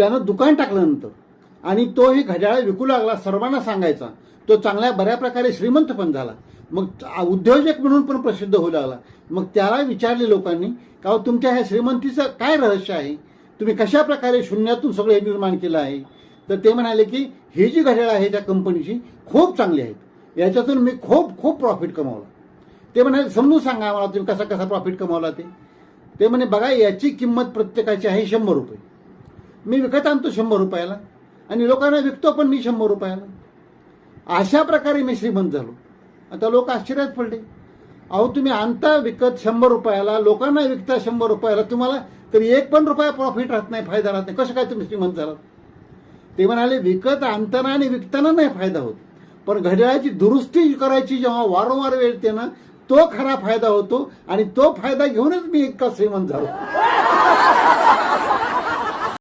त्यानं दुकान टाकल्यानंतर आणि तो हे घड्याळ विकू लागला सर्वांना सांगायचा. तो चांगल्या बऱ्या प्रकारे श्रीमंत पण झाला. मग उद्योजक म्हणून पण प्रसिद्ध होऊ लागला. मग त्याला विचारले लोकांनी का तुमच्या ह्या श्रीमंतीचं काय रहस्य आहे? तुम्ही कशा प्रकारे शून्यातून सगळं हे निर्माण केलं आहे? तर ते म्हणाले की ही जी घड्याळ आहे त्या कंपनीची खूप चांगली आहेत. याच्यातून मी खूप खूप प्रॉफिट कमावला. ते म्हणाले समजून सांगा मला तुम्ही कसा कसा प्रॉफिट कमावला ते? ते म्हणे बघा याची किंमत प्रत्येकाची आहे शंभर रुपये. मी विकत आणतो शंभर रुपयाला. आणि लोकांना विकतो पण मी शंभर रुपयाला. अशा प्रकारे मी श्रीमंत झालो. आता लोक आश्चर्यात पडले. अहो तुम्ही आणता विकत शंभर रुपयाला लोकांना विकता शंभर रुपयाला तुम्हाला तरी एक पण रुपया प्रॉफिट राहत नाही फायदा राहत नाही. कसं काय तुम्ही श्रीमंत झालात? ते म्हणाले विकत आणताना आणि विकताना नाही फायदा होत. पण घड्याळाची दुरुस्ती करायची जेव्हा वारंवार वेळ ते ना तो खरा फायदा होतो आणि तो फायदा घेऊनच मी इतका श्रीमंत झालो.